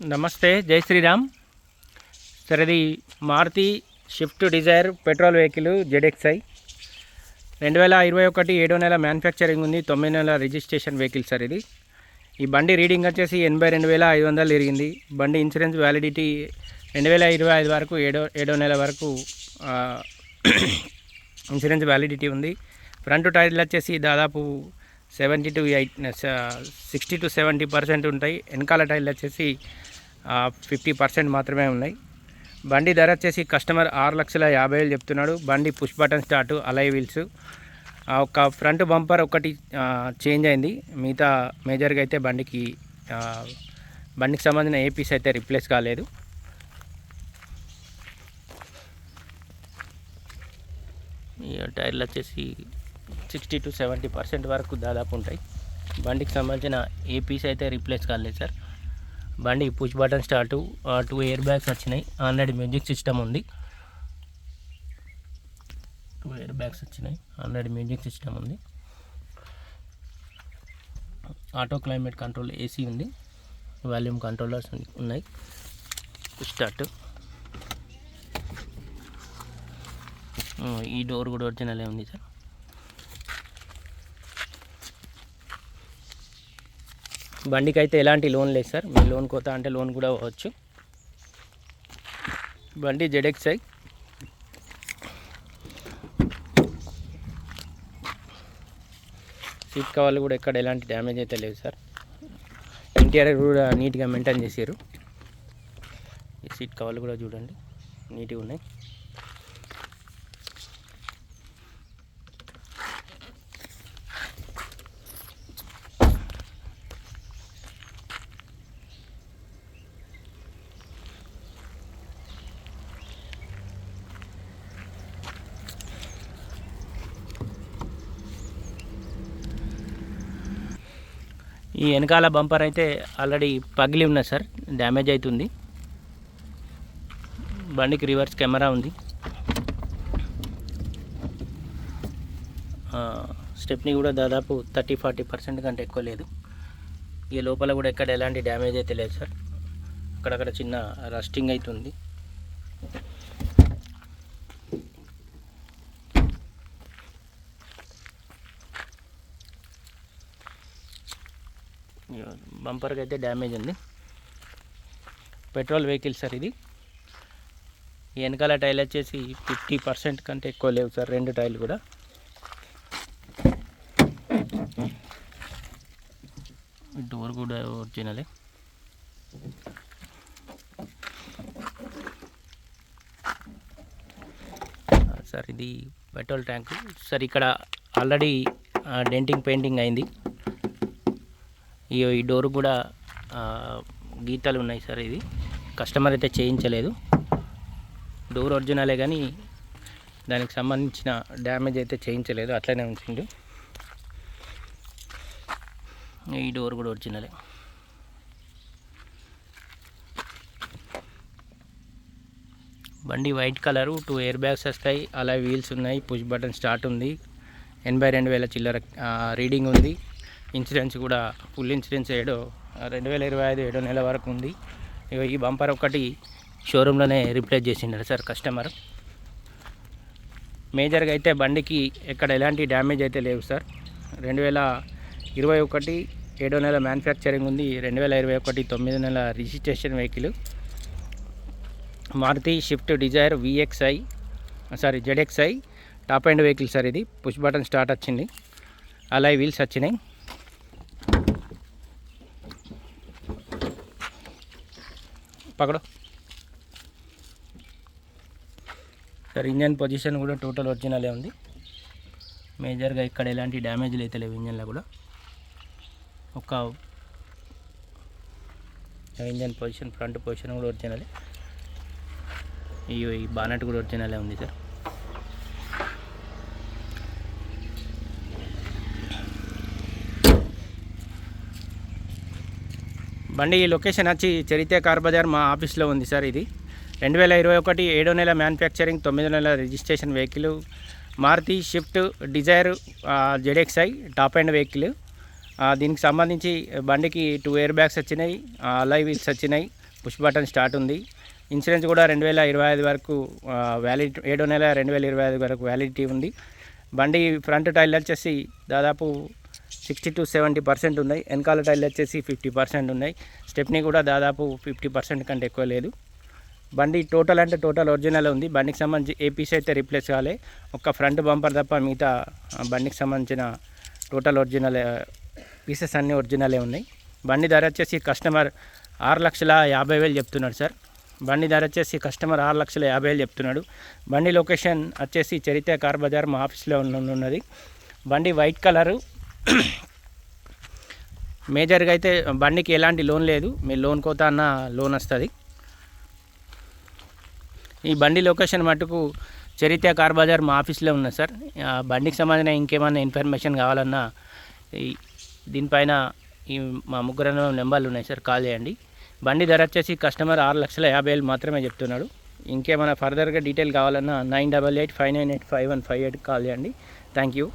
నమస్తే జై శ్రీరామ్. సార్ ఇది Maruti Swift Dzire petrol vehicle ZXI రెండు వేల ఇరవై ఒకటి ఏడో నెల మ్యానుఫ్యాక్చరింగ్ ఉంది తొమ్మిది నెలల రిజిస్ట్రేషన్ వెహికల్ సార్ ఇది. ఈ బండి రీడింగ్ వచ్చేసి ఎనభై రెండు వేల ఐదు వందలు తిరిగింది. బండి ఇన్సూరెన్స్ వ్యాలిడిటీ రెండు వేల ఇరవై ఐదు వరకు ఏడో ఏడో నెల వరకు ఇన్సూరెన్స్ వ్యాలిడిటీ ఉంది. ఫ్రంట్ టైర్లు వచ్చేసి దాదాపు seventy to eight sixty to seventy percent ఉంటాయి. వెనకాల టైర్లు వచ్చేసి ఫిఫ్టీ పర్సెంట్ మాత్రమే ఉన్నాయి. బండి ధర వచ్చేసి కస్టమర్ ఆరు లక్షల యాభై వేలు చెప్తున్నాడు. బండి push button start alloy wheels. ఆ ఒక ఫ్రంట్ బంపర్ ఒకటి చేంజ్ అయింది. మిగతా మేజర్గా అయితే బండికి బండికి సంబంధించిన ఏ పీస్ అయితే రిప్లేస్ కాలేదు. టైర్లు వచ్చేసి సిక్స్టీ టు సెవెంటీ పర్సెంట్ వరకు దాదాపు ఉంటాయి. బండికి సంబంధించిన ఏ పీస్ అయితే రీప్లేస్ కాలేదు సార్. బండి push button start two air bags వచ్చినాయి. ఆల్రెడీ మ్యూజిక్ సిస్టమ్ ఉంది. టూ ఎయిర్ బ్యాగ్స్ వచ్చినాయి. ఆల్రెడీ మ్యూజిక్ సిస్టమ్ ఉంది. ఆటో క్లైమేట్ కంట్రోల్ ఏసీ ఉంది. వాల్యూమ్ కంట్రోలర్స్ ఉన్నాయి. స్టార్ట్ ఈ డోర్ కూడా ఒరిజినలే ఉంది సార్ బండికి అయితే ఎలాంటి లోన్ లేదు సార్. మీ లోన్ కోత అంటే లోన్ కూడా అవ్వచ్చు. బండి జెడ్ఎక్స్ఐ సీట్ కవర్లు కూడా ఎక్కడ ఎలాంటి డ్యామేజ్ అయితే లేదు సార్. ఎన్టీఆర్ కూడా నీట్గా మెయింటైన్ చేసారు ఈ సీట్ కవర్లు కూడా చూడండి. నీట్గా ఉన్నాయి. ఈ వెనకాల బంపర్ అయితే ఆల్రెడీ పగిలి ఉన్నది సార్ డ్యామేజ్ అవుతుంది బండికి రివర్స్ కెమెరా ఉంది. స్టెప్ని కూడా దాదాపు థర్టీ ఫార్టీ పర్సెంట్ కంటే ఎక్కువ లేదు. ఈ లోపల కూడా ఎక్కడ ఎలాంటి డ్యామేజ్ అయితే లేదు సార్. అక్కడక్కడ చిన్న రస్టింగ్ అవుతుంది బంపర్కి అయితే డ్యామేజ్ ఉంది. పెట్రోల్ వెహికల్ సార్ ఇది. ఈ వెనకాల టైల్ వచ్చేసి ఫిఫ్టీ పర్సెంట్ కంటే ఎక్కువ లేవు సార్ రెండు టైర్లు కూడా. డోర్ కూడా ఒరిజినలే సార్ ఇది పెట్రోల్ ట్యాంక్ సార్ ఇక్కడ ఆల్రెడీ డెంటింగ్ పెయింటింగ్ అయింది. ఈ ఈ డోర్ కూడా గీతాలు గీతలు ఉన్నాయి సార్ ఇది. కస్టమర్ అయితే చేయించలేదు. డోర్ ఒరిజినలే కానీ దానికి సంబంధించిన డ్యామేజ్ అయితే చేయించలేదు. అట్లనే ఉంచిండు. ఈ డోర్ కూడా ఒరిజినలే. బండి white colour two air bags వస్తాయి. అలా వీల్స్ ఉన్నాయి. పుష్ బటన్ స్టార్ట్ ఉంది. ఎనభై రెండు వేల చిల్లర రీడింగ్ ఉంది. ఇన్సూరెన్స్ కూడా ఫుల్ ఇన్సూరెన్స్ ఏడో రెండు వేల ఇరవై ఐదు ఏడో నెల వరకు ఉంది. ఇక ఈ బంపర్ ఒకటి షోరూంలోనే రిప్లేస్ చేసిండారు సార్ కస్టమర్. మేజర్గా అయితే బండికి ఎక్కడ ఎలాంటి డ్యామేజ్ అయితే లేవు సార్. రెండు వేల ఇరవై ఒకటి ఏడో నెల మ్యానుఫ్యాక్చరింగ్ ఉంది. రెండు వేల ఇరవై ఒకటి తొమ్మిది నెల registration vehicle. Maruti Swift Dzire VXI sorry ZXI top end vehicle sir ఇది. పుష్ బటన్ స్టార్ట్ వచ్చింది. అలాయ్ వీల్స్ వచ్చినాయి. పకడో. సార్ ఇంజన్ పొజిషన్ కూడా టోటల్ ఒరిజినలే ఉంది. మేజర్గా ఇక్కడ ఎలాంటి డ్యామేజ్లు అయితే లేవు ఇంజన్లో కూడా. ఒక ఇంజన్ పొజిషన్ ఫ్రంట్ పొజిషన్ కూడా ఒరిజినలే. ఈ ఈ బానట్ కూడా ఒరిజినలే ఉంది సార్. బండి ఈ లొకేషన్ వచ్చి చరిత్ర కార్ బజార్ మా ఆఫీస్లో ఉంది సార్ ఇది. రెండు వేల ఇరవై ఒకటి ఏడో నెల మ్యానుఫ్యాక్చరింగ్ తొమ్మిదో నెల registration vehicle Maruti Swift Dzire ZXI top and vehicle. దీనికి సంబంధించి బండికి టూ ఎయిర్ బ్యాగ్స్ వచ్చినాయి అలై వీల్స్ వచ్చినాయి పుష్ బటన్ స్టార్ట్ ఉంది. ఇన్సూరెన్స్ కూడా రెండు వేల ఇరవై ఐదు వరకు వ్యాలిడ్ ఏడో నెల రెండు వేల ఇరవై ఐదు వరకు వ్యాలిడిటీ ఉంది. బండి ఫ్రంట్ టైర్లు వచ్చేసి దాదాపు సిక్స్టీ టు సెవెంటీ పర్సెంట్ ఉన్నాయి. వెనకాల టైర్లు వచ్చేసి ఫిఫ్టీ పర్సెంట్ ఉన్నాయి. స్టెప్నీ కూడా దాదాపు ఫిఫ్టీ పర్సెంట్ కంటే ఎక్కువ లేదు. బండి టోటల్ అంటే టోటల్ ఒరిజినల్ ఉంది. బండికి సంబంధించి ఏ పీస్ అయితే రీప్లేస్ కాలే ఒక్క ఫ్రంట్ బంపర్ తప్ప మిగతా బండికి సంబంధించిన టోటల్ ఒరిజినల్ పీసెస్ అన్నీ ఒరిజినలే ఉన్నాయి. బండి ధర వచ్చేసి కస్టమర్ ఆరు లక్షల యాభై వేలు చెప్తున్నాడు సార్. బండి ధర వచ్చేసి కస్టమర్ ఆరు లక్షల యాభై వేలు చెప్తున్నాడు. బండి లొకేషన్ వచ్చేసి చరిత్ర కార్ బజార్ మా ఆఫీస్లో ఉన్నది. బండి వైట్ కలరు మేజర్గా అయితే బండికి ఎలాంటి లోన్ లేదు. మీ లోన్ కోత అన్న లోన్ వస్తుంది. ఈ బండి లొకేషన్ మటుకు చరిత్ర కార్ బజార్ మా ఆఫీస్లో ఉన్నది సార్. బండికి సంబంధించిన ఇంకేమైనా ఇన్ఫర్మేషన్ కావాలన్నా ఈ దీనిపైన ఈ మా ముగ్గురు నెంబర్లు ఉన్నాయి సార్. కాల్ చేయండి. బండి ధర వచ్చేసి కస్టమర్ ఆరు లక్షల యాభై వేలు మాత్రమే చెప్తున్నాడు. ఇంకేమైనా ఫర్దర్గా డీటెయిల్ కావాలన్నా nine double eight five nine eight five one five eight call చేయండి. Thank you.